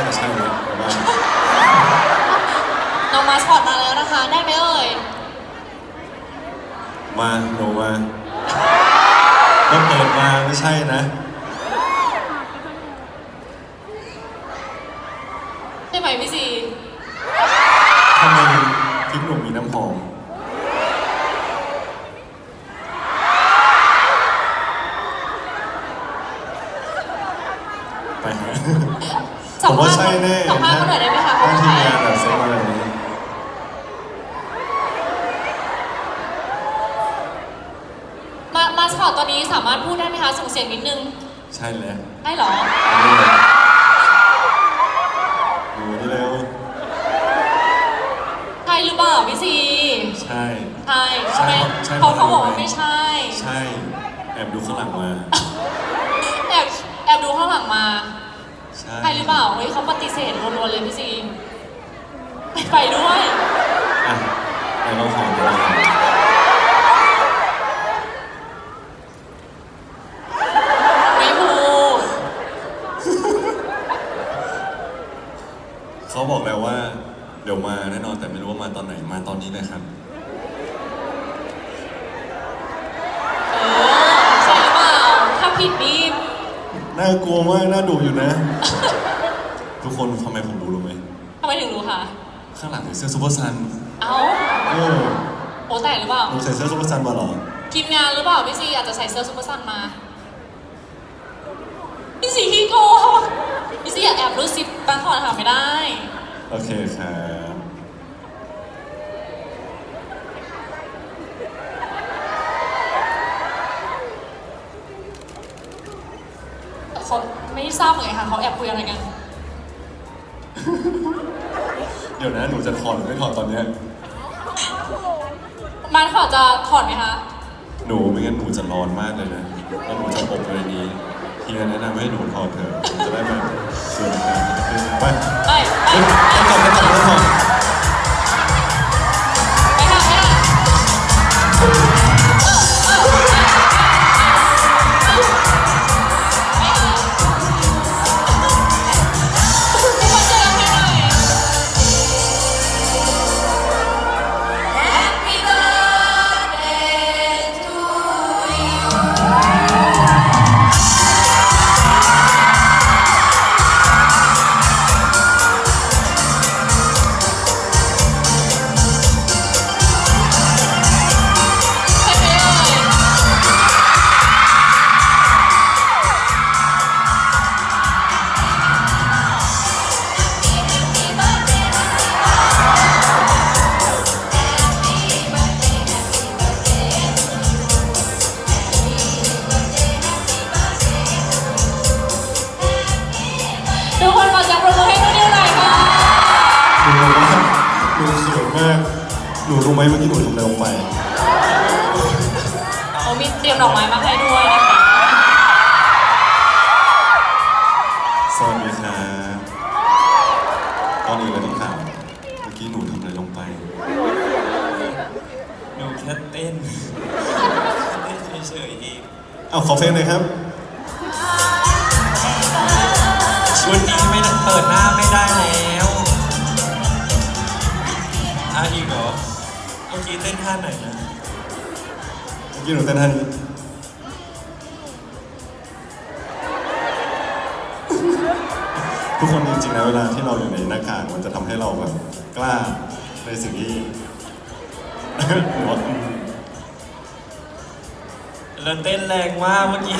น่าจะใช่เลยผมว่าน้องมาสคอตมาแล้วนะคะ ได้ไหมเอ่ย มาหนูมาแล้วเปิดมาไม่ใช่นะใช่ไหมพี่ซีทำไมพริกหนุ่มมีน้ำหอม ไปฮะ สัผมมภาว่าษณ์ใช่แน่สัมภาษณ์เขาหน่อยได้ไหมคะเขาถ้าเป็นทีใครงานแบบเซ็ตมาแบบนี้ มามาสคอตตัวนี้สามารถพูดได้ไหมคะส่งเสียงนิดนึง ใช่แล้วได้เหรอดูนี่เร็วใช่หรือเปล่าพี่ซีใช่ ใช่ใช่ไหมใช่เขาเขาบอกว่าไม่ใช่ ใช่ แอบดูข้างหลังมา แอบแอบดูข้างหลังมา ใช่ใช่หรือเปล่าเฮ้ยเขาปฏิเสธรัวๆเลยพี่ซีไปไปด้วยอะไหนลองขอดูลองขอ ไม่พูด เขาบอกแล้วว่า เดี๋ยวมาแน่นอนแต่ไม่รู้ว่ามาตอนไหน มาตอนนี้เลยครับ เออใช่หรือเปล่า ถ้าผิดนี่ น่ากลัวมากน่าดุอยู่นะ ทุกคนทำไมผมรู้รู้ไหมทำไมถึงรู้คะ ข้างหลังใส่เสื้อซูเปอร์ซันเอ้าเออโปแตกหรือเปล่าหนูใส่เสื้อซูเปอร์ซันมาเหรอทีมงานหรือเปล่าพี่ซีอาจจะใส่เสื้อซุปเปอร์ซันมา พี่ซีขี้โกงพี่ซีอยากแอบรู้สิบางคนถามไม่ได้ โอเคครับ เขา ไม่ทราบเหมือนกันค่ะเขาแอบคุยอะไรกัน เดี๋ยวนะหนูจะถอดหรือไม่ถอดตอนเนี้ยมันขอจะถอดไหมคะ หนูไม่งั้นหนูจะร้อนมากเลยนะแล้วหนูจะอบเลยนี้ ทีนั้นแนะนำให้หนูถอดเถอะหนูจะได้แบบสวยงามขึ้นไป หนูรู้ไหมเมื่อกี้หนูทำอะไรลงไปเขามีเตรียมดอกไม้มาให้ด้วยนะคะสวัสดีครับก่อนอื่นเลยต้องถามเมื่อกี้หนูทำอะไรลงไป หนูแค่เต้นเต้นเฉยๆเองเอ้าขอเพลงหน่อยครับ ชุดนี้ไม่ได้เปิดหน้าไม่ได้แล้วอะอีกเหรอ เมื่อกี้เต้นท่าไหนนะเมื่อกี้หนูเต้นท่านี้ทุกคนจริงๆนะเวลาที่เราอยู่ในหน้ากากมันจะทำให้เราแบบกล้าในสิ่งที่หนูว่าอืมแล้วเต้นแรงมากเมื่อกี้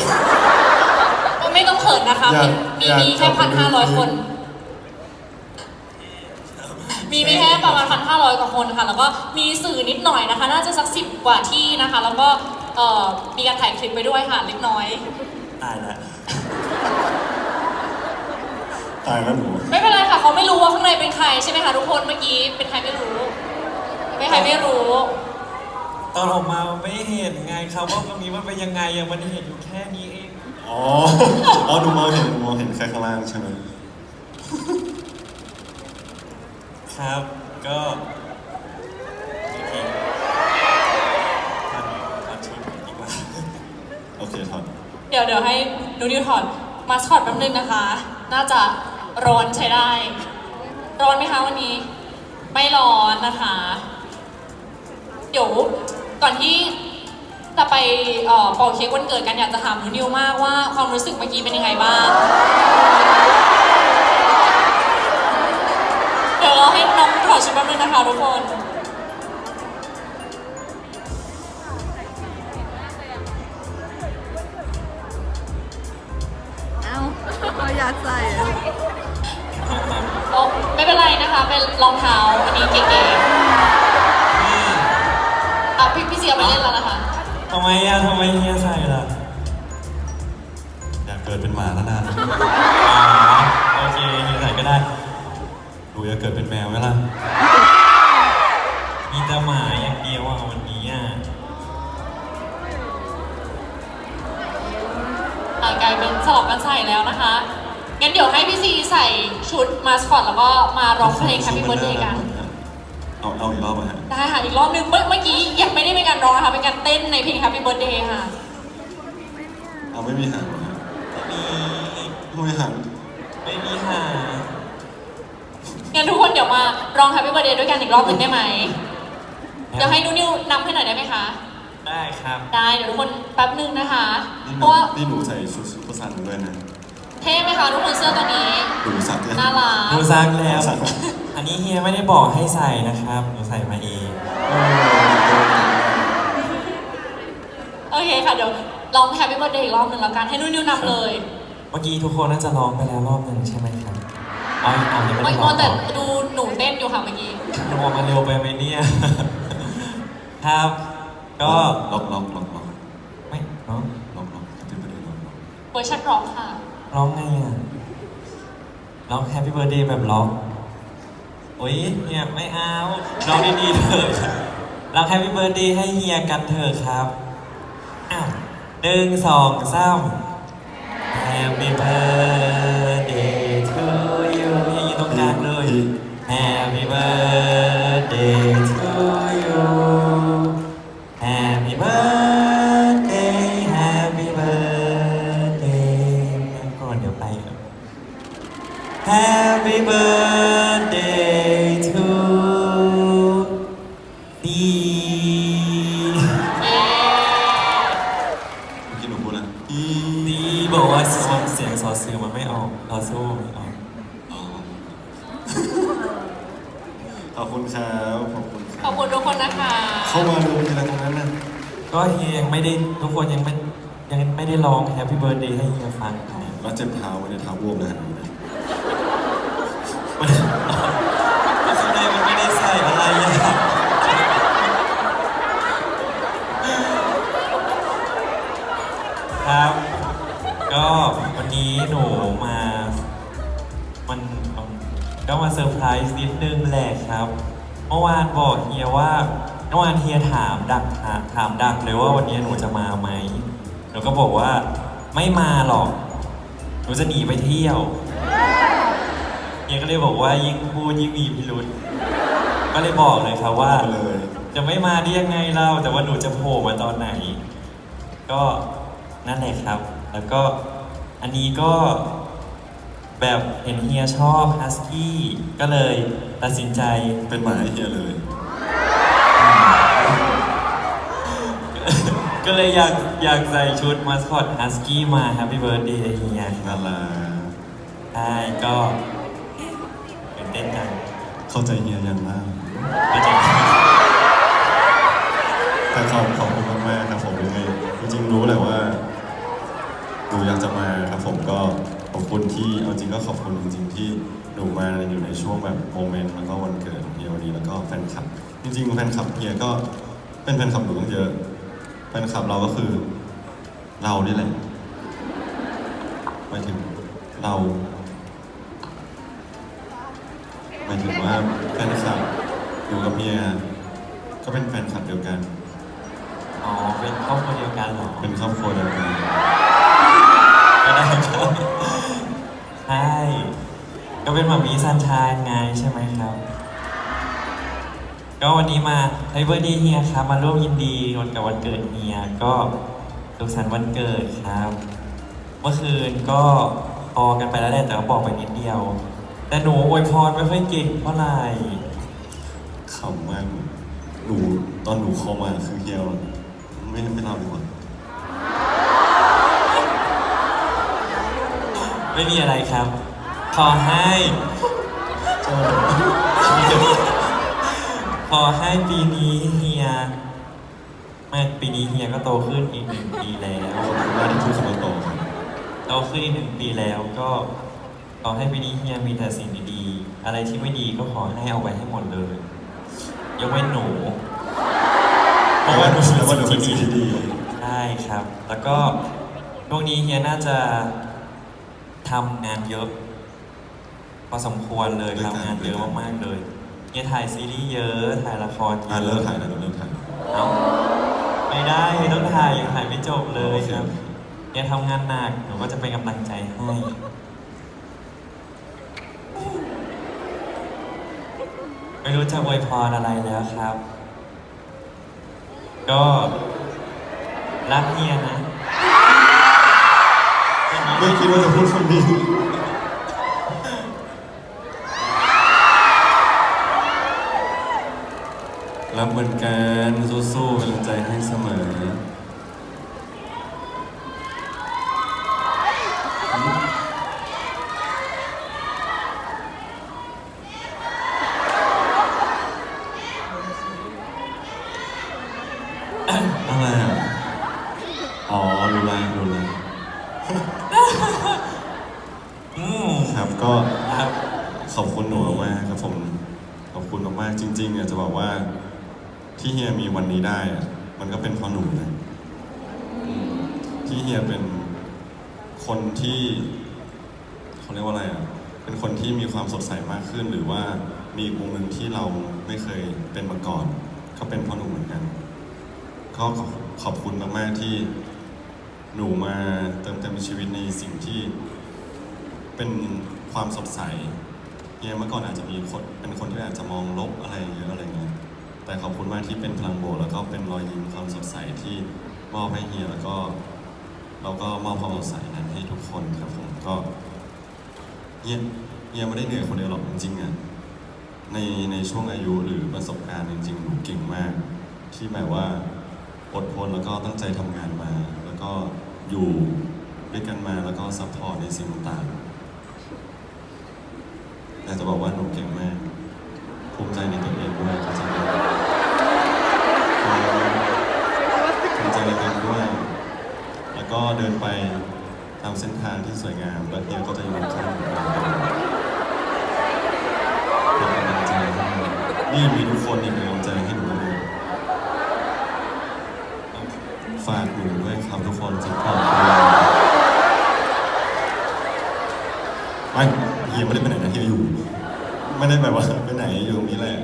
ไม่ต้องเขินนะคะ มีมีมีแค่พันห้าร้อยคน มีมีแค่ประมาณพันห้าร้อยกว่าคนค่ะ แล้วก็มีสื่อนิดหน่อยนะคะ น่าจะสักสิบกว่าที่นะคะ แล้วก็เอ่อมีการถ่ายคลิปไปด้วยค่ะเล็กน้อย ตายละตายแล้วหนูไม่เป็นไรค่ะ เขาไม่รู้ว่าข้างในเป็นใครใช่ไหมคะทุกคนเมื่อกี้เป็นใครไม่รู้ไม่ใครไม่รู้ ตอนออกมาไม่เห็นไงครับว่าตรงนี้มันเป็นยังไงยังมันเห็นอยู่แค่นี้เอง อ๋อ อ๋อหนูมองเห็นหนูมองเห็นแค่ข้างล่างใช่ไหม ครับ ก็โอเคมันมันชุดดีกว่าโอเคถอดเดี๋ยวเดี๋ยวให้นูนิวถอดมาสคอตแป๊บนึงนะคะ น่าจะร้อนใช้ได้ ร้อนไหมคะวันนี้ ไม่ร้อนนะคะ เดี๋ยวก่อนที่จะไปเอ่อเป่าเค้กวันเกิดกันอยากจะถามนุนิวมากว่าความรู้สึกเมื่อกี้เป็นยังไงบ้างเดี๋ยวเราให้น้องถอดชุดแป๊บนึงนะคะทุกคนเอ้าเราอยากใส่อะโอ้ไม่เป็นไรนะคะ เป็นรองเท้าอันนี้เก๋ๆอะพี่พี่เสียไปเล่นแล้วนะคะ ทำไมอะทำไมเฮียใส่ล่ะอยากเกิดเป็นหมาแล้วนานอ๋อโอเคเฮียใส่ก็ได้ หนูอยากเกิดเป็นแมวไหมล่ะ มีแต่หมาอย่างเดียวอะวันนี้อะอ่ากลายเป็นสลับกันใส่แล้วนะคะ งั้นเดี๋ยวให้พี่ซีใส่ชุดมาสคอตแล้วก็มาร้องเพลง Happy Birthday กัน เอาเอาอีกรอบไหมฮะได้ค่ะ อีกรอบหนึงเมื่อเมื่อกี้ยังไม่ได้เป็นการร้องนะคะ เป็นการเต้นในเพลง Happy Birthday ค่ะ เอาไม่มีหางเหรอฮะมีไม่มีหาง ไม่มีหา งั้นทุกคนเดี๋ย วมาร้อง Happy Birthday ด้วยกันอีกรอบหนึ่งได้ไหมเดี๋ยวให้นุนิวนำให้หน่อยได้ไหมคะ ได้ครับ ได้เดี๋ยวทุกคนแป๊บหนึงนะคะนี่หเพนูราะว่านี่หนูใส่ชุดซุปเปอร์ซันด้วยนะเท่ไหมคะทุกคนเสื้อตัวนี้ หนูสักเนี่ยน่ารัก หนูซักแล้วซักอันนี้เฮียไม่ได้บอกให้ใส่นะครับหนูใส่มาเองเออโอเคค่ะ เดี๋ยวลอง Happy Birthday อีกรอบหนึ่งแล้วกัน ให้นุนิวนำเลยเมื่อกี้ทุกคนน่าจะร้องไปแล้วรอบหนึ่งใช่ไหมครับอ๋อเอายังไม่ไม่ได้มร้อองแต่ต่อดู หนูเต้นอยู่ค่ะเมื่อกี้หนูออกมาเร็วไปไหมเนี่ย ครับ ก็ล็อกล็อกล็อกล็อกไม่ร้องล็อกล็อกจะเป็นประเด็นล็อกล็อกเวอร์ชันร็อกค่ะ ร้องไงอะร้องแฮปปี้เบิร์ดเดย์แบบร้องโอ้ยเนี่ยไม่เอาร้องดีๆเถอะร้องแฮปปี้เบิร์ดเดย์ให้เฮียกันเถอะครับอ้าวหนึ่งสองสาม Happy birthday นูพูดอะไรอีดีบอกว่าเสียงซอเสือมันไม่ออกซอสู้ไม่ออกอ๋อขอบคุณครับขอบคุณคขรัอบบคุณทุกคนนะคะ เข้ามาดูทีละตรงนั้นนะก็เฮียยังไม่ได้ทุกคนยังไม่ยังไม่ได้ร้อง Happy Birthday ให้เฮียฟังครับแล้วเจ็บเท้าวันนี้เท้าบวมเลยฮะมันข้างในมันไม่ได้ใส่อะไรอะครับ ไพรส์นิดนึงแหละครับ เมื่อวานบอกเฮียว่าเมื่อวานเฮียถามดักถามถามดักเลยว่าวันนี้หนูจะมาไหมหนูก็บอกว่าไม่มาหรอก หนูจะหนีไปเที่ยว เฮียก็เลยบอกว่ายิ่งพูดยิ่งมีพิรุษก็เลยบอกเลยครับว่า ไปเลยจะไม่มาได้ยังไงเราแต่ว่าหนูจะโผล่มาตอนไหน ก็นั่นแหละครับ แล้วก็อันนี้ก็ แบบเห็นเฮียชอบฮัสกี้ก็เลยตัดสินใจเป็นหมาให้เฮียเลย ก็เลยอยากอยากใส่ชุดมาสคอตฮัสกี้มาแฮปปี้เบิร์ดเดย์เฮียน่ารักใช่ก็ตื่นเต้นจังเข้าใจเฮียยังมากก็จะแต่ขอบขอบคุณมากๆครับผมยังไงจริงๆรู้แหละว่าหนูอยากจะมาครับผมก็ข อบคุณที่เอาจริงก็ขอบคุณจริงๆที่หนูมาอยู่ในช่วงแบบโมเมนต์แล้วก็วันเกิดของเฮียวันนี้แล้วก็แฟนคลับ จริงๆแฟนคลับเฮียก็เป็นแฟนคลับหนูตั้งเยอะแฟนคลับเราก็คือเรานี่แหละหมายถึงเราหมายถึงว่าแฟนคลับอยู่กับเฮียก็เป็นแฟนคลับเดียวกัน อ๋อ เป็นครอบครัวเดียวกันเหรอ เป็นครอบครัวเดียวกัน ก็ได้ครับใช่ก็เป็นหมามีซันชายไงใช่ไหมครับ ก็วันนี้มาไฮเบอร์ดีเฮียครับ มาร่วมยินดีวันกับวันเกิดเฮียก็สุขสันต์วันเกิดครับ เมื่อคืนก็พอกันไปแล้วแหละแต่ก็บอกไปนิดเดียว แต่หนูอวยพรไม่ค่อยเก่งเท่าไหร่ขำมากหนูตอนหนูเข้ามาคือเฮียไม่ไม่เล่าดีกว่า ไม่มีอะไรครับ ขอให้ขอให้ปีนี้เฮียแม่ปีนี้เฮียก็โตขึ้นอีกหนึ่งปีแล้วขอบคุณมากที่พูดคำว่าโตครับโตขึ้นอีกหนึ่งปีแล้วก็ขอให้ปีนี้เฮียมีแต่สิ่งดีๆ อะไรที่ไม่ดีก็ขอให้เอาไว้ให้หมดเลย ยกเว้นหนู เพราะว่าหนูแล้วว่าหนูเป็นสิ่สิ่งงที่ที่ดีดี ใช่ครับ แล้วก็ช่วงนี้เฮียน่าจะ ทำงานเยอะพอสมควรเลยทำงานเยอะมากๆเลยเฮียถ่ายซีรีส์เยอะถ่ายละครเยอะอะเลิกถ่ายแล้วเลิกถ่ายเอาไม่ได้ต้องถ่ายยังถ่ายไม่จบเลยโอเคครับเฮียทำงานหนักหนูก็จะเป็นกำลังใจให้ ไม่รู้จะอวยพรอะไรแล้วครับ ก็รักเฮียนะ ไม่คิดว่าจะพูดคำนี้รับเหมือนกันสู้ๆเป็นกำลังใจให้เสมอ อะไรอะ อ๋อ รู้แล้วรู้แล้ว อืม ครับ ก็ครับขอบคุณหนูมากครับผมขอบคุณมากๆจริงๆอะจะบอกว่าที่เฮียมีวันนี้ได้อะมันก็เป็นเพราะหนูนะอืมที่เฮียเป็นคนที่เขาเรียกว่าอะไรอะเป็นคนที่มีความสดใสมากขึ้น หรือว่ามีอีกมุมหนึ่งที่เราไม่เคยเป็นมาก่อน ก็เป็นเพราะหนูเหมือนกัน ก็ขอบขอบคุณมากๆที่หนูมาเติมเต็มชีวิตในสิ่งที่ เป็นความสดใสเฮียเมื่อก่อนอาจจะมีคนเป็นคนที่อาจจะมองลบอะไรเยอะอะไรเงี้ยแต่ขอบคุณมากที่เป็นพลังบวกแล้วก็เป็นรอยยิ้มความสดใสที่มอบให้เฮียแล้วก็เราก็มอบความสดใสนั้นให้ทุกคนครับผมก็เฮียเฮียไม่ได้เหนื่อยคนเดียวหรอกจริงๆอะในในช่วงอายุหรือประสบการณ์จริงๆหนูเก่งมาก ที่แบบว่าอดทนแล้วก็ตั้งใจทำงานมา แล้วก็อยู่ด้วยกันมาแล้วก็ซัพพอร์ตในสิ่งต่างๆ อยากจะบอกว่าหนูเก่งมาก ภูมิใจในตัวเองด้วยจริงๆภูมิใจในตัวเองด้วย แล้วก็เดินไปตามเส้นทางที่สวยงาม แล้วเฮียวก็จะอยู่ข้างหนูไปเป็นกำลังใจให้นี่มีทุกคนนี่เป็นกำลังใจให้หนูเลยฝากหนูด้วยครับทุกคนซัพพอไม่เฮียไม่ได้ไปไหนนะเฮียอยู่ ไม่ได้แบบว่าไปไหนอยู่ตรงนี้แหละ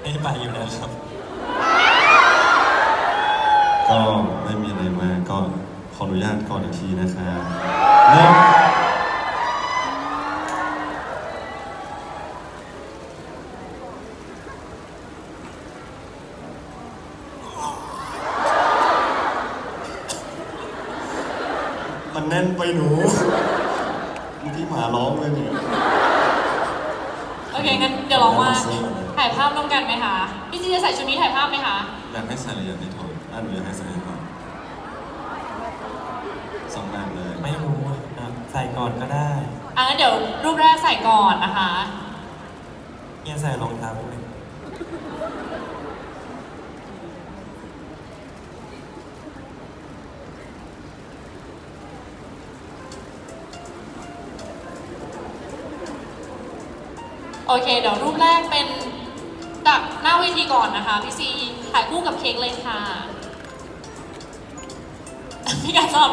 ไม่ได้ไปอยู่แล้วครับ ก็ไม่มีอะไรมากก็ขออนุญาตก่อนอีกทีนะครับเริ่มมันแน่นไปหนู เมื่อกี้หมาร้องเลยเนี่ย โอเคงั้นเดี๋ยวลองมาถ่ายภาพร่วมกันไหมคะพี่ซีจะใส่ชุดนี้ถ่ายภาพไหมคะอยากให้ใส่ละเอียดในโทนอะหนูอยากให้ใส่ให้ก่อนสองแบบเลยไม่รู้นะใส่ก่อนก็ได้อะงั้นเดี๋ยวรูปแรกใส่ก่อนนะคะเฮียใส่รองเท้าเลย โอเค เดี๋ยวรูปแรกเป็นจากหน้าเวทีก่อนนะคะ พี่ซีถ่ายคู่กับเค้กเลยค่ะพี่การสลับ